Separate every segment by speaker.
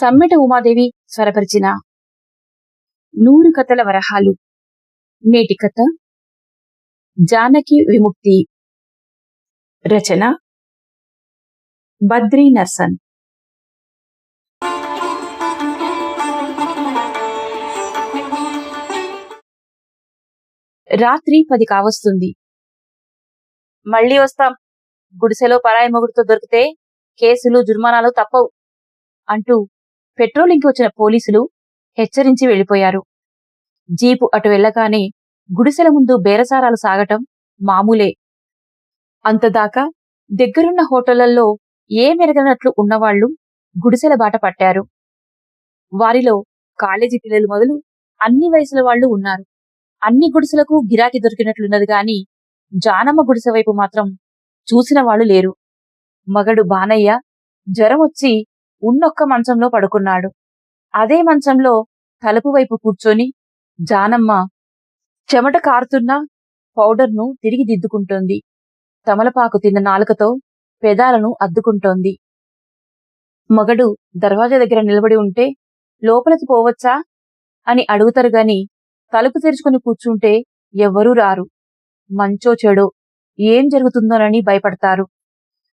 Speaker 1: సమ్మెట ఉమాదేవి స్వరపరిచిన నూరు కథల వరహాలు. నేటి కథ. జానకి విముక్తి. రచన. బద్రీ నర్సన్. రాత్రి పది కావస్తుంది. మళ్ళీ వస్తాం. గుడిసెలో పరాయి మొగుడుతో దొరికితే కేసులు జుర్మానాలు తప్పవు అంటూ పెట్రోలింగ్కి వచ్చిన పోలీసులు హెచ్చరించి వెళ్ళిపోయారు జీపు అటు వెళ్ళగానే గుడిసెల ముందు బేరసారాలు సాగటం మామూలే. అంతదాకా దగ్గరున్న హోటళ్ళలో ఏ మెరగనట్లు ఉన్నవాళ్ళు గుడిసెల బాట పట్టారు. వారిలో కాలేజీ పిల్లలు మొదలు అన్ని వయసుల వాళ్ళు ఉన్నారు. అన్ని గుడిసెలకు గిరాకీ దొరికినట్లున్నది గాని జానమ్మ గుడిసె వైపు మాత్రం చూసిన వాళ్ళు లేరు. మగడు బానయ్య జ్వరం వచ్చి ఉన్నొక్క మంచంలో పడుకున్నాడు. అదే మంచంలో తలుపు వైపు కూర్చొని జానమ్మ చెమట కారుతున్న పౌడర్ను తిరిగి దిద్దుకుంటోంది. తమలపాకు తిన్న నాలుకతో పెదాలను అద్దుకుంటోంది. మగడు దర్వాజా దగ్గర నిలబడి ఉంటే లోపలికి పోవచ్చా? అని అడుగుతారు గాని తలుపు తెరుచుకుని కూర్చుంటే ఎవ్వరూ రారు. మంచో చెడో ఏం జరుగుతుందోనని భయపడతారు.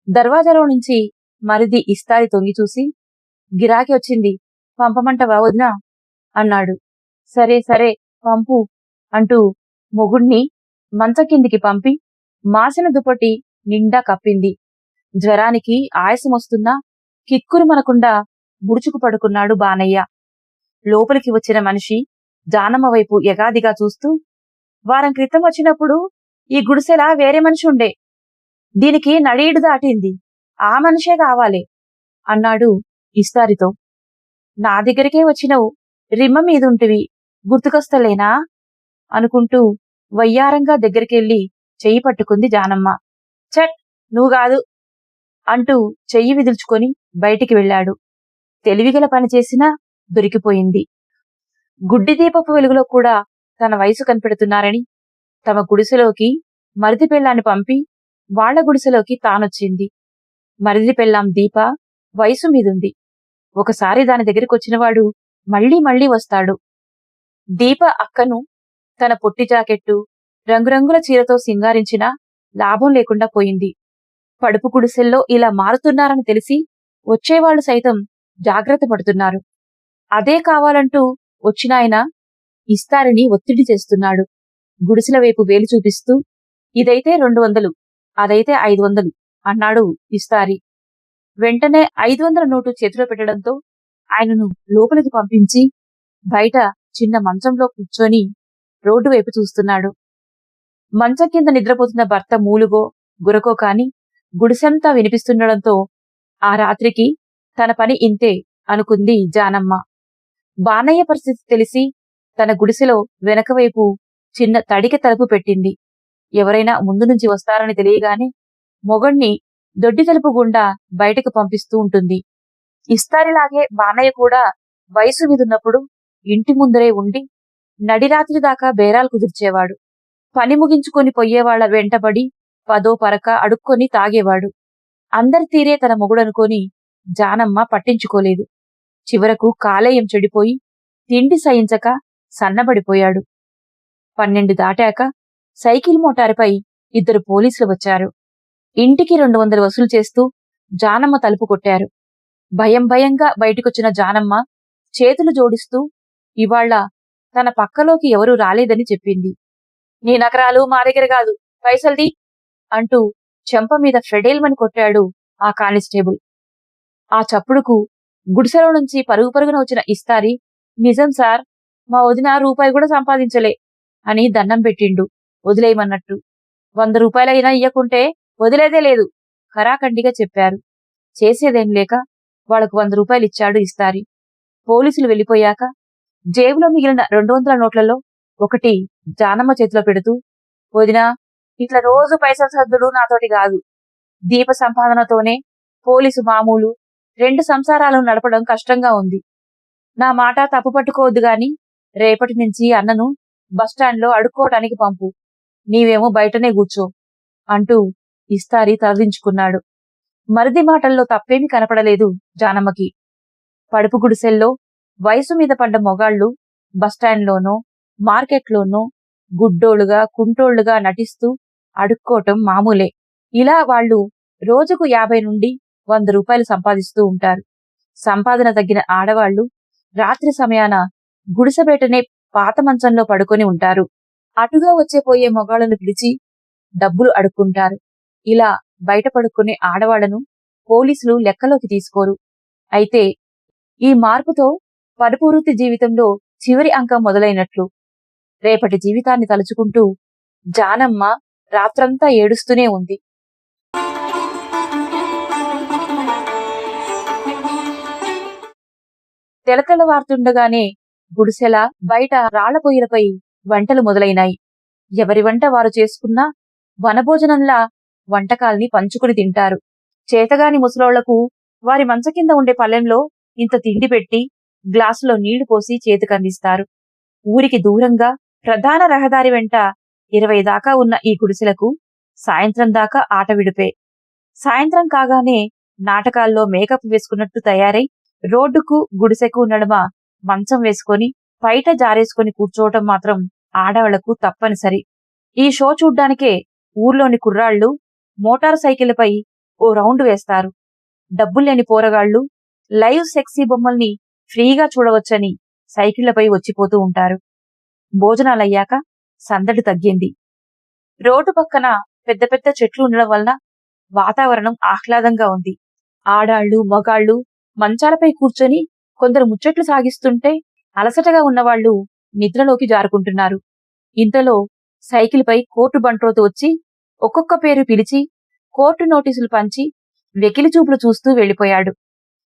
Speaker 1: దర్వాజాలో నుంచి మరిది ఇస్తారి తొంగి చూసి గిరాకీ వచ్చింది పంపమంటవా వదినా? అన్నాడు. సరే సరే పంపు అంటూ మొగుణ్ణి మంచ కిందికి పంపి మాసిన దుప్పటి నిండా కప్పింది. జ్వరానికి ఆయాసం వస్తున్నా కిక్కురు మనకుండా ముడుచుకు పడుకున్నాడు బానయ్య. లోపలికి వచ్చిన మనిషి జానమ్మ వైపు ఎగాదిగా చూస్తూ వారం క్రితం వచ్చినప్పుడు ఈ గుడిసెలా వేరే మనిషి ఉండే దీనికి నడీడు దాటింది. ఆ మనిషే కావాలి అన్నాడు ఇస్తారితో. నా దగ్గరికే వచ్చినవు రిమ్మ మీదుంటివి గుర్తుకొస్తలేనా? అనుకుంటూ వయ్యారంగా దగ్గరికెళ్ళి చెయ్యి పట్టుకుంది జానమ్మ. చట్ నువ్వు కాదు అంటూ చెయ్యి విదుల్చుకొని బయటికి వెళ్ళాడు. తెలివిగల పని చేసినా దొరికిపోయింది. గుడ్డి దీపపు వెలుగులో కూడా తన వయసు కనిపెడుతున్నారని తమ గుడిసెలోకి మరిది పెళ్ళాన్ని పంపి వాళ్ళ గుడిసెలోకి తానొచ్చింది. మరిది పెళ్ళాం దీప వయసు మీదుంది. ఒకసారి దాని దగ్గరికి వచ్చినవాడు మళ్ళీ మళ్ళీ వస్తాడు. దీప అక్కను తన పొట్టి జాకెట్టు రంగురంగుల చీరతో సింగారించినా లాభం లేకుండా పోయింది. పడుపు గుడిసెల్లో ఇలా మారుతున్నారని తెలిసి వచ్చేవాళ్ళు సైతం జాగ్రత్త పడుతున్నారు. అదే కావాలంటూ వచ్చినాయన ఇస్తారని ఒత్తిడి చేస్తున్నాడు. గుడిసెల వైపు వేలు చూపిస్తూ ఇదైతే రెండు వందలు అదైతే ఐదు వందలు. అన్నాడు ఇస్తారి. వెంటనే ఐదు వందల నోటు చేతిలో పెట్టడంతో ఆయనను లోపలికి పంపించి బయట చిన్న మంచంలో కూర్చొని రోడ్డు వైపు చూస్తున్నాడు. మంచం కింద నిద్రపోతున్న భర్త మూలుగో గురకో కాని గుడిసెంతా వినిపిస్తుండడంతో ఆ రాత్రికి తన పని ఇంతే అనుకుంది జానమ్మ. బానయ్య పరిస్థితి తెలిసి తన గుడిసెలో వెనకవైపు చిన్న తడిక తలుపు పెట్టింది. ఎవరైనా ముందు నుంచి వస్తారని తెలియగానే మొగణ్ణి దొడ్డి తలుపు గుండా బయటకు పంపిస్తూ ఉంటుంది. ఇస్తారిలాగే బానయ్య కూడా వయసు మీదున్నప్పుడు ఇంటి ముందరే ఉండి నడిరాత్రి దాకా బేరాలు కుదిర్చేవాడు. పని ముగించుకొని పోయేవాళ్ళ వెంటబడి పదో పరక అడుక్కొని తాగేవాడు. అందరి తీరే తన మొగుడనుకొని జానమ్మ పట్టించుకోలేదు. చివరకు కాలేయం చెడిపోయి తిండి సహించక సన్నబడిపోయాడు. పన్నెండు దాటాక సైకిల్ మోటారుపై ఇద్దరు పోలీసులు వచ్చారు. ఇంటికి రెండు వందలు వసూలు చేస్తూ జానమ్మ తలుపు కొట్టారు. భయం భయంగా బయటికొచ్చిన జానమ్మ చేతులు జోడిస్తూ ఇవాళ్ళ తన పక్కలోకి ఎవరూ రాలేదని చెప్పింది. నీ నగరాలు మా దగ్గర కాదు పైసల్ది అంటూ చెంప మీద ఫెడేల్మని కొట్టాడు ఆ కానిస్టేబుల్. ఆ చప్పుడుకు గుడిసెలో నుంచి పరుగు పరుగున వచ్చిన ఇస్తారి నిజం సార్ మా వదిన రూపాయి కూడా సంపాదించలే అని దండం పెట్టిండు వదిలేయమన్నట్టు. వంద రూపాయలైనా ఇయ్యకుంటే వదిలేదే లేదు. ఖరాఖండిగా చెప్పారు. చేసేదేం లేక వాళ్ళకు వంద రూపాయలు ఇచ్చాడు ఇస్తారి. పోలీసులు వెళ్ళిపోయాక జేబులో మిగిలిన రెండు వందల నోట్లలో ఒకటి జానమ్మ చేతిలో పెడుతూ వదినా ఇట్లా రోజు పైసల సర్దుడు నాతోటి కాదు. దీప సంపాదనతోనే పోలీసు మామూలు రెండు సంసారాలను నడపడం కష్టంగా ఉంది. నా మాట తప్పు పట్టుకోవద్దు గాని రేపటి నుంచి అన్నను బస్టాండ్లో అడుక్కోవటానికి పంపు. నీవేమో బయటనే కూర్చో అంటూ ఇస్తారి తలదించుకున్నాడు. మరిది మాటల్లో తప్పేమీ కనపడలేదు జానమ్మకి. పడుపు గుడిసెల్లో వయసు మీద పడ్డ మొగాళ్ళు బస్టాండ్లోనో మార్కెట్లోనో గుడ్డోళ్ళుగా కుంటోళ్ళుగా నటిస్తూ అడుక్కోవటం మామూలే. ఇలా వాళ్ళు రోజుకు యాభై నుండి వంద రూపాయలు సంపాదిస్తూ ఉంటారు. సంపాదన తగ్గిన ఆడవాళ్ళు రాత్రి సమయాన గుడిసెబేటనే పాత మంచంలో పడుకొని ఉంటారు. అటుగా వచ్చే పోయే మొగాళ్ళను పిలిచి డబ్బులు అడుక్కుంటారు. ఇలా బయట పడుకునే ఆడవాళ్ళను పోలీసులు లెక్కలోకి తీసుకోరు. అయితే ఈ మార్పుతో పరుపువృత్తి జీవితంలో చివరి అంకం మొదలైనట్లు రేపటి జీవితాన్ని తలుచుకుంటూ జానమ్మ రాత్రంతా ఏడుస్తూనే ఉంది. తెలతెలవారుతుండగానే గుడిసెల బయట రాళ్ళ పొయ్యిలపై వంటలు మొదలైనాయి. ఎవరి వంట వారు చేసుకున్నా వనభోజనంలా వంటకాల్ని పంచుకుని తింటారు. చేతగాని ముసలోళ్ళకు వారి మంచ కింద ఉండే పల్లెంలో ఇంత తిండి పెట్టి గ్లాసులో నీళ్ళు పోసి చేతికందిస్తారు. ఊరికి దూరంగా ప్రధాన రహదారి వెంట ఇరవై దాకా ఉన్న ఈ గుడిసెలకు సాయంత్రం దాకా ఆట విడిపే. సాయంత్రం కాగానే నాటకాల్లో మేకప్ వేసుకున్నట్టు తయారై రోడ్డుకు గుడిసెకు నడుమ మంచం వేసుకొని బయట జారేసుకొని కూర్చోవటం మాత్రం ఆడవాళ్ళకు తప్పనిసరి. ఈ షో చూడ్డానికే ఊర్లోని కుర్రాళ్ళు మోటార్ సైకిల్పై ఓ రౌండ్ వేస్తారు. డబ్బులేని పోరగాళ్ళు లైవ్ సెక్సీ బొమ్మల్ని ఫ్రీగా చూడవచ్చని సైకిళ్ళపై వచ్చిపోతూ ఉంటారు. భోజనాలయ్యాక సందడి తగ్గింది. రోడ్డు పక్కన పెద్ద పెద్ద చెట్లు ఉండడం వలన వాతావరణం ఆహ్లాదంగా ఉంది. ఆడాళ్ళు మగాళ్ళు మంచాలపై కూర్చొని కొందరు ముచ్చట్లు సాగిస్తుంటే అలసటగా ఉన్నవాళ్ళు నిద్రలోకి జారుకుంటున్నారు. ఇంతలో సైకిల్పై కోర్టు బంట్రోతు వచ్చి ఒక్కొక్క పేరు పిలిచి కోర్టు నోటీసులు పంచి వెకిలి చూపులు చూస్తూ వెళ్ళిపోయాడు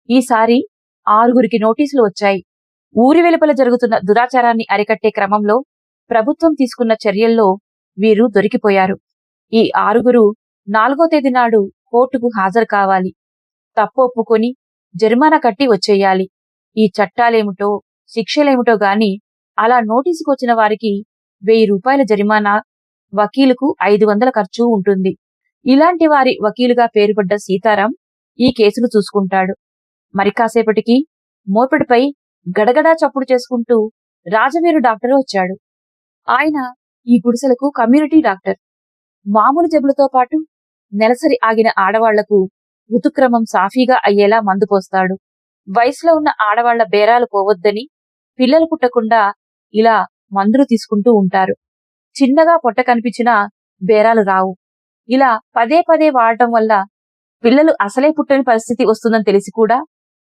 Speaker 1: ఈసారి ఆరుగురికి నోటీసులు వచ్చాయి. ఊరి వెలుపల జరుగుతున్న దురాచారాన్ని అరికట్టే క్రమంలో ప్రభుత్వం తీసుకున్న చర్యల్లో వీరు దొరికిపోయారు. ఈ ఆరుగురు నాలుగో తేదీ నాడు కోర్టుకు హాజరు కావాలి. తప్పు ఒప్పుకొని జరిమానా కట్టి వచ్చేయాలి. ఈ చట్టాలేమిటో శిక్షలేమిటో గాని అలా నోటీసుకొచ్చిన వారికి వెయ్యి రూపాయల జరిమానా వకీలుకు ఐదు వందల ఖర్చు ఉంటుంది. ఇలాంటి వారి వకీలుగా పేరుపడ్డ సీతారాం ఈ కేసును చూసుకుంటాడు. మరి కాసేపటికి మోపిడిపై గడగడా చప్పుడు చేసుకుంటూ రాజవీరు డాక్టర్ వచ్చాడు. ఆయన ఈ గుడిసెలకు కమ్యూనిటీ డాక్టర్. మామూలు జబ్బులతో పాటు నెలసరి ఆగిన ఆడవాళ్ళకు ఋతుక్రమం సాఫీగా అయ్యేలా మందు పోస్తాడు. వయసులో ఉన్న ఆడవాళ్ళ బేరాలు పోవద్దని పిల్లలు పుట్టకుండా ఇలా మందులు తీసుకుంటూ ఉంటారు. చిన్నగా పొట్ట కనిపించినా బేరాలు రావు. ఇలా పదే పదే వాడటం వల్ల పిల్లలు అసలే పుట్టని పరిస్థితి వస్తుందని తెలిసి కూడా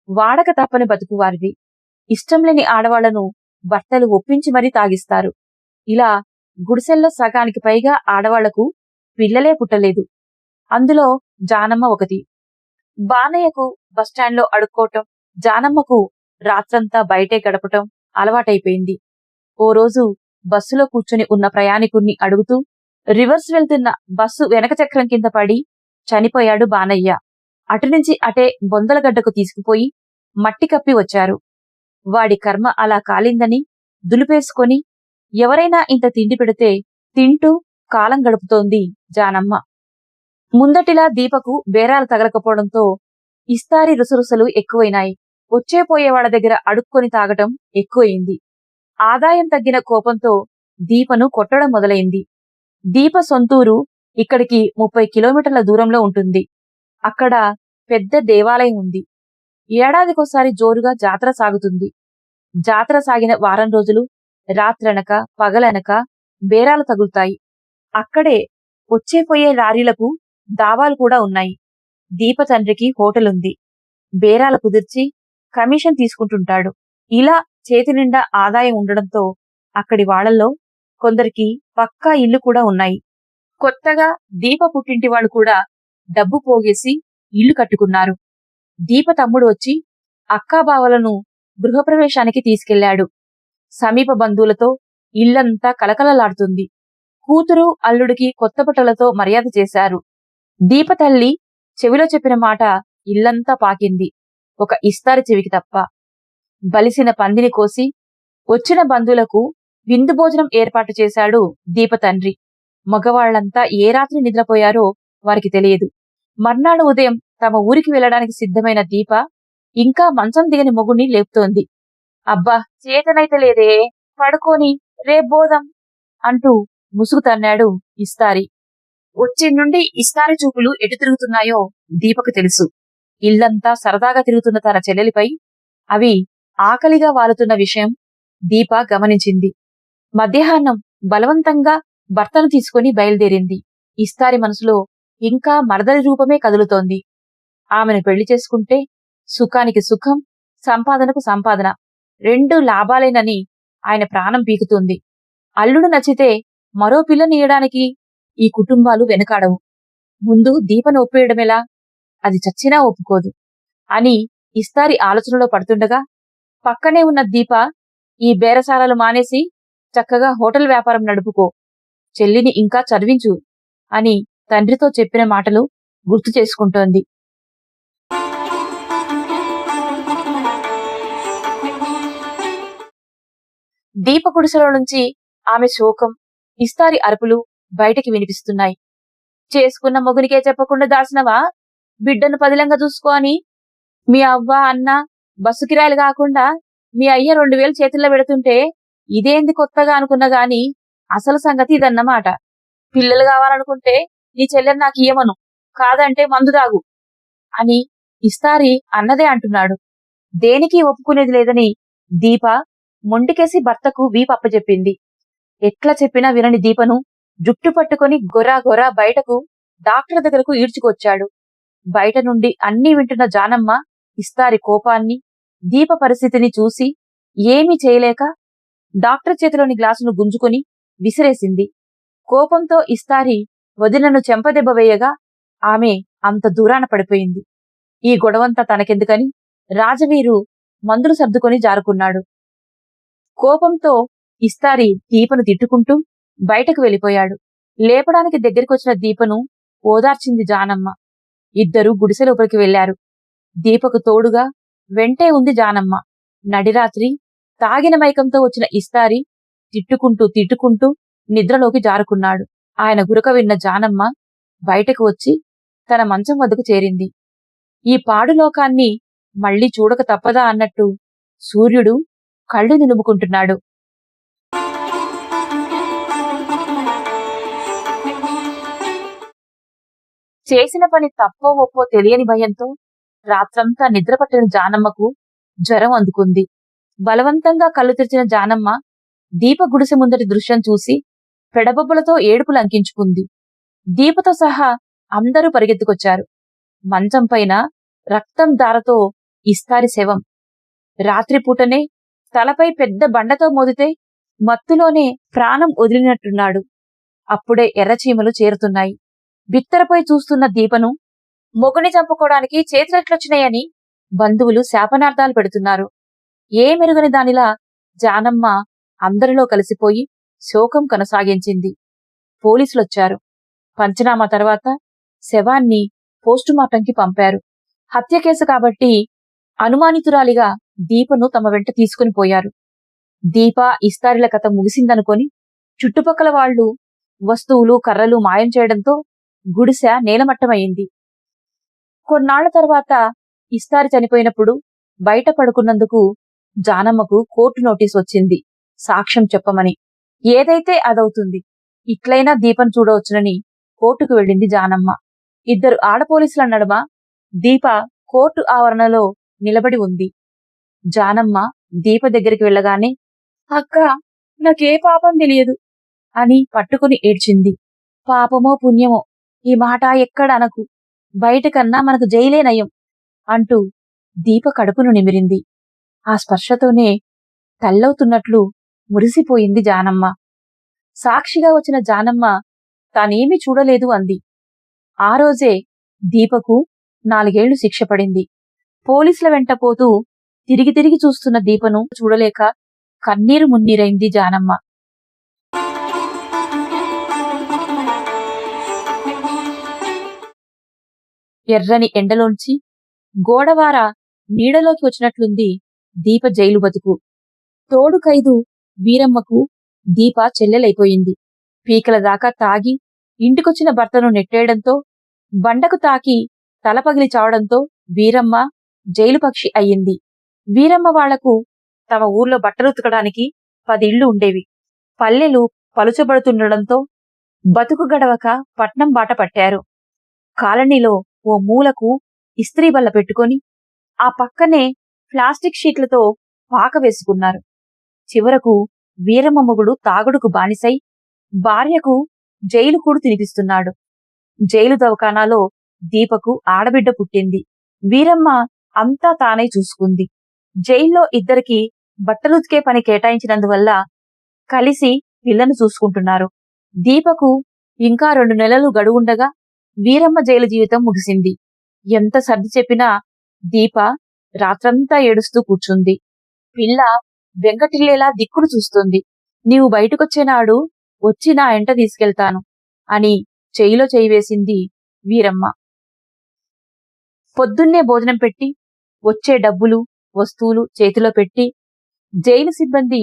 Speaker 1: వాడక తప్పని బతుకువారిది ఇష్టం లేని ఆడవాళ్ళను భర్తలు ఒప్పించి మరీ తాగిస్తారు. ఇలా గుడిసెల్లో సగానికి పైగా ఆడవాళ్ళకు పిల్లలే పుట్టలేదు. అందులో జానమ్మ ఒకటి. బానయ్యకు బస్టాండ్లో అడుక్కోవటం జానమ్మకు రాత్రంతా బయటే గడపటం అలవాటైపోయింది. ఓ రోజు బస్సులో కూర్చుని ఉన్న ప్రయాణికుణ్ణి అడుగుతూ రివర్స్ వెళ్తున్న బస్సు వెనక చక్రం కింద పడి చనిపోయాడు బానయ్య. అటునుంచి అటే బొందలగడ్డకు తీసుకుపోయి మట్టి కప్పి వచ్చారు. వాడి కర్మ అలా కాలిందని దులిపేసుకొని ఎవరైనా ఇంత తిండి పెడితే తింటూ కాలం గడుపుతోంది జానమ్మ. ముందటిలా దీపకు బేరాలు తగలకపోవడంతో ఇస్తారి రుసరుసలు ఎక్కువైనాయి. వచ్చే పోయేవాళ్ళ దగ్గర అడుక్కొని తాగటం ఎక్కువైంది. ఆదాయం తగ్గిన కోపంతో దీపను కొట్టడం మొదలైంది. దీప సొంతూరు ఇక్కడికి ముప్పై కిలోమీటర్ల దూరంలో ఉంటుంది. అక్కడ పెద్ద దేవాలయం ఉంది. ఏడాదికోసారి జోరుగా జాతర సాగుతుంది. జాతర సాగిన వారం రోజులు రాత్రనక పగలనక బేరాలు తగులుతాయి. అక్కడే వచ్చే పోయే లారీలకు దావాలు కూడా ఉన్నాయి. దీప తండ్రికి హోటల్ ఉంది బేరాలు కుదిర్చి కమిషన్ తీసుకుంటుంటాడు. ఇలా చేతి నిండా ఆదాయం ఉండడంతో అక్కడి వాళ్ళలో కొందరికి పక్కా ఇల్లు కూడా ఉన్నాయి. కొత్తగా దీప పుట్టింటి వాళ్ళు కూడా డబ్బు పోగేసి ఇల్లు కట్టుకున్నారు. దీప తమ్ముడు వచ్చి అక్కాబావలను గృహప్రవేశానికి తీసుకెళ్ళాడు. సమీప బంధువులతో ఇల్లంతా కలకలలాడుతుంది. కూతురు అల్లుడికి కొత్త బట్టలతో మర్యాద చేశారు. దీప తల్లి చెవిలో చెప్పిన మాట ఇల్లంతా పాకింది. ఒక ఇస్తారి చెవికి తప్ప బలిసిన పందిని కోసి వచ్చిన బంధువులకు విందు భోజనం ఏర్పాటు చేశాడు దీప తండ్రి మగవాళ్ళంతా ఏ రాత్రి నిద్రపోయారో వారికి తెలియదు. మర్నాడు ఉదయం తమ ఊరికి వెళ్ళడానికి సిద్ధమైన దీప ఇంకా మంచం దిగని మొగుణ్ణి లేపుతోంది. అబ్బా చేతనైతే లేదే పడుకోని రేపోదాం అంటూ ముసుగు తన్నాడు ఇస్తారి. వచ్చి నుండి ఇస్తారి చూపులు ఎటు తిరుగుతున్నాయో దీపకు తెలుసు. ఇల్లంతా సరదాగా తిరుగుతున్న తన చెల్లెలిపై అవి ఆకలిగా వాలుతున్న విషయం దీప గమనించింది. మధ్యాహ్నం బలవంతంగా భర్తను తీసుకుని బయలుదేరింది. ఇస్తారి మనసులో ఇంకా మరదలి రూపమే కదులుతోంది. ఆమెను పెళ్ళి చేసుకుంటే సుఖానికి సుఖం సంపాదనకు సంపాదన రెండు లాభాలేనని ఆయన ప్రాణం పీకుతుంది. అల్లుడు నచ్చితే మరో పిల్లనియడానికి ఈ కుటుంబాలు వెనకాడవు. ముందు దీపను ఒప్పేయడమెలా? అది చచ్చినా ఒప్పుకోదు. అని ఇస్తారి ఆలోచనలో పడుతుండగా పక్కనే ఉన్న దీప ఈ బేరసారాలు మానేసి చక్కగా హోటల్ వ్యాపారం నడుపుకో. చెల్లిని ఇంకా చదివించు అని తండ్రితో చెప్పిన మాటలు గుర్తు చేసుకుంటోంది. దీప గుడిసెలో నుంచి ఆమె శోకం ఇస్తారి అరుపులు బయటికి వినిపిస్తున్నాయి. చేసుకున్న మొగునికే చెప్పకుండా దాచినవా బిడ్డను పదిలంగా చూసుకో అని మీ అవ్వ అన్న బస్సు కిరాయిలు కాకుండా మీ అయ్య రెండు వేలు చేతుల్లో పెడుతుంటే ఇదేంది కొత్తగా అనుకున్నా గాని అసలు సంగతి ఇదన్నమాట. పిల్లలు కావాలనుకుంటే నీ చెల్లెని నాకు ఇయ్యమను కాదంటే మందు తాగు అని ఇస్తారి అన్నదే అంటున్నాడు. దేనికి ఒప్పుకునేది లేదని దీప మొండికేసి భర్తకు వీపప్పచెప్పింది ఎట్లా చెప్పినా వినని దీపను జుట్టు పట్టుకొని గొరా గొరా బయటకు డాక్టర్ దగ్గరకు ఈడ్చుకొచ్చాడు. బయట నుండి అన్నీ వింటున్న జానమ్మ ఇస్తారి కోపాన్ని దీప పరిస్థితిని చూసి ఏమీ చేయలేక డాక్టర్ చేతిలోని గ్లాసును గుంజుకుని విసిరేసింది. కోపంతో ఇస్తారి వదినను చెంపదెబ్బ వేయగా ఆమె అంత దూరాన పడిపోయింది. ఈ గొడవంతా తనకెందుకని రాజవీరు మందులు సర్దుకొని జారుకున్నాడు. కోపంతో ఇస్తారి దీపను తిట్టుకుంటూ బయటకు వెళ్ళిపోయాడు. లేపడానికి దగ్గరికొచ్చిన దీపను ఓదార్చింది జానమ్మ. ఇద్దరూ గుడిసెలోపలికి వెళ్ళారు దీపకు తోడుగా వెంటే ఉంది జానమ్మ. నడిరాత్రి తాగిన మైకంతో వచ్చిన ఇస్తారి తిట్టుకుంటూ తిట్టుకుంటూ నిద్రలోకి జారుకున్నాడు. ఆయన గురక విన్న జానమ్మ బయటకు వచ్చి తన మంచం వద్దకు చేరింది. ఈ పాడులోకాన్ని మళ్ళీ మళ్ళీ చూడక తప్పదా అన్నట్టు సూర్యుడు కళ్ళు నిలుముకుంటున్నాడు. చేసిన పని తప్పో ఒప్పో తెలియని భయంతో రాత్రంతా నిద్రపట్టిన జానమ్మకు జ్వరం అందుకుంది. బలవంతంగా కళ్ళు తెరిచిన జానమ్మ దీప గుడిసె ముందటి దృశ్యం చూసి పెడబొబ్బలతో ఏడుపులు అంకించుకుంది. దీపతో సహా అందరూ పరిగెత్తుకొచ్చారు. మంచం పైన రక్తం దారతో ఇస్తారి శవం. రాత్రిపూటనే తలపై పెద్ద బండతో మోదితే మత్తులోనే ప్రాణం వదిలినట్టున్నాడు. అప్పుడే ఎర్రచీమలు చేరుతున్నాయి. బిత్తరపై చూస్తున్న దీపను మొగుని చంపుకోవడానికి చేతులెట్లొచ్చినాయని బంధువులు శాపనార్థాలు పెడుతున్నారు. ఏ మెరుగని దానిలా జానమ్మ అందరిలో కలిసిపోయి శోకం కొనసాగించింది. పోలీసులొచ్చారు. పంచనామా తర్వాత శవాన్ని పోస్టుమార్టంకి పంపారు. హత్య కేసు కాబట్టి అనుమానితురాలిగా దీపను తమ వెంట తీసుకుని పోయారు. దీప ఇస్తారిల కథ ముగిసిందనుకొని చుట్టుపక్కల వాళ్ళు వస్తువులు కర్రలు మాయం చేయడంతో గుడిసె నేలమట్టమయ్యింది కొన్నాళ్ళ తర్వాత ఇస్తారి చనిపోయినప్పుడు బయట పడుకున్నందుకు జానమ్మకు కోర్టు నోటీస్ వచ్చింది. సాక్ష్యం చెప్పమని. ఏదైతే అదవుతుంది ఇట్లయినా దీపం చూడవచ్చునని కోర్టుకు వెళ్ళింది జానమ్మ. ఇద్దరు ఆడపోలీసుల నడుమ దీప కోర్టు ఆవరణలో నిలబడి ఉంది. జానమ్మ దీప దగ్గరికి వెళ్ళగానే అక్క నాకే పాపం తెలియదు అని పట్టుకుని ఏడ్చింది. పాపమో పుణ్యమో ఈ మాట ఎక్కడ అనకు. బయటకన్నా మనకు జైలే నయం అంటూ దీప కడుపును నిమిరింది. ఆ స్పర్శతోనే తల్లవుతున్నట్లు మురిసిపోయింది జానమ్మ. సాక్షిగా వచ్చిన జానమ్మ తానేమీ చూడలేదు అంది. ఆ రోజే దీపకు నాలుగేళ్ళు శిక్ష పడింది. పోలీసుల వెంట పోతూ తిరిగి తిరిగి చూస్తున్న దీపను చూడలేక కన్నీరు మున్నీరైంది జానమ్మ. ఎర్రని ఎండలోంచి గోడవార నీడలోకి వచ్చినట్లుంది దీప జైలు బతుకు. తోడు ఖైదు వీరమ్మకు దీప చెల్లెలైపోయింది. పీకల దాకా తాగి ఇంటికొచ్చిన భర్తను నెట్టేయడంతో బండకు తాకి తల పగిలి చావడంతో వీరమ్మ జైలు పక్షి అయ్యింది. వీరమ్మ వాళ్ళకు తమ ఊర్లో బట్టలు ఉతకడానికి పది ఉండేవి. పల్లెలు పలుచబడుతుండడంతో బతుకు గడవక పట్నం బాట పట్టారు. కాలనీలో ఓ మూలకు ఇస్త్రీ బల్ల పెట్టుకొని ఆ పక్కనే ప్లాస్టిక్ షీట్లతో పాక వేసుకున్నారు. చివరకు వీరమ్మ మొగుడు తాగుడుకు బానిసై భార్యకు జైలు కూడు తినిపిస్తున్నాడు. జైలు దవకానాలో దీపకు ఆడబిడ్డ పుట్టింది. వీరమ్మ అంతా తానే చూసుకుంది. జైల్లో ఇద్దరికి బట్టలుతికే పని కేటాయించినందువల్ల కలిసి పిల్లను చూసుకుంటున్నారు. దీపకు ఇంకా రెండు నెలలు గడువుండగా వీరమ్మ జైలు జీవితం ముగిసింది. ఎంత సర్ది చెప్పినా దీప రాత్రంతా ఏడుస్తూ కూర్చుంది. పిల్ల వెంకటిల్లేలా దిక్కులు చూస్తుంది. నీవు బయటకొచ్చేనాడు వచ్చి నా ఎంట తీసుకెళ్తాను అని చేయిలో చేయి వేసింది వీరమ్మ. పొద్దున్నే భోజనం పెట్టి వచ్చే డబ్బులు వస్తువులు చేతిలో పెట్టి జైలు సిబ్బంది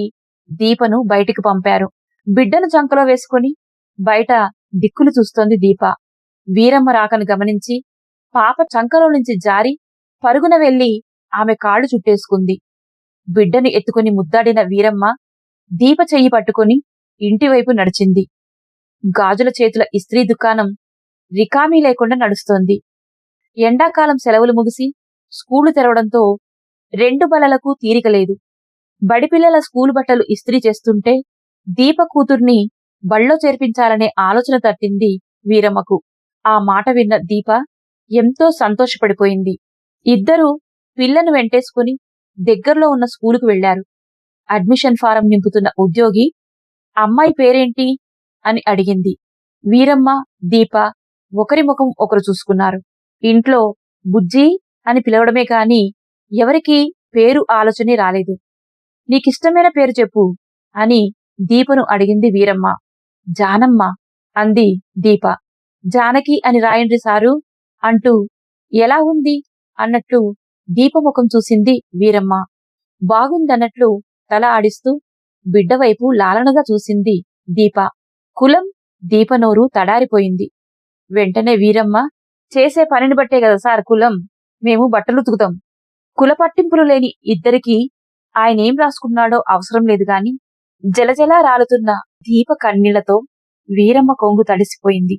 Speaker 1: దీపను బయటికి పంపారు. బిడ్డను చంకలో వేసుకొని బయట దిక్కులు చూస్తోంది దీప. వీరమ్మ రాకను గమనించి పాప చంకలో నుంచి జారి పరుగున వెళ్ళి ఆమె కాళ్ళు చుట్టేసుకుంది. బిడ్డను ఎత్తుకుని ముద్దాడిన వీరమ్మ దీప చెయ్యి పట్టుకుని ఇంటివైపు నడిచింది. గాజుల చేతుల ఇస్త్రీ దుకాణం రికామీ లేకుండా నడుస్తోంది. ఎండాకాలం సెలవులు ముగిసి స్కూలు తెరవడంతో రెండు బలలకు తీరిక లేదు. బడిపిల్లల స్కూలు బట్టలు ఇస్త్రీ చేస్తుంటే దీప కూతుర్ని బళ్ళో చేర్పించాలనే ఆలోచన తట్టింది వీరమ్మకు. ఆ మాట విన్న దీప ఎంతో సంతోషపడిపోయింది. ఇద్దరూ పిల్లను వెంటేసుకుని దగ్గరలో ఉన్న స్కూలుకు వెళ్ళారు అడ్మిషన్ ఫారం నింపుతున్న ఉద్యోగి అమ్మాయి పేరేంటి? అని అడిగింది. వీరమ్మ దీప ఒకరి ముఖం ఒకరు చూసుకున్నారు. ఇంట్లో బుజ్జి అని పిలవడమే కాని ఎవరికీ పేరు ఆలోచనే రాలేదు. నీకిష్టమైన పేరు చెప్పు అని దీపను అడిగింది వీరమ్మ. జానమ్మ అంది దీప. జానకి అని రాయండి సారు! అంటూ ఎలా ఉంది? అన్నట్లు దీపముఖం చూసింది వీరమ్మ. బాగుందన్నట్లు తల ఆడిస్తూ బిడ్డవైపు లాలనగా చూసింది దీప. కులం దీపనోరు తడారిపోయింది. వెంటనే వీరమ్మ చేసే పనిని బట్టే కదా సార్ కులం మేము బట్టలు ఉతుకుతాం. కుల పట్టింపులు లేని ఇద్దరికీ ఆయనేం రాసుకున్నాడో అవసరం లేదు గాని జలజలా రాలుతున్న దీప కన్నీళ్ళతో వీరమ్మ కొంగు తడిసిపోయింది.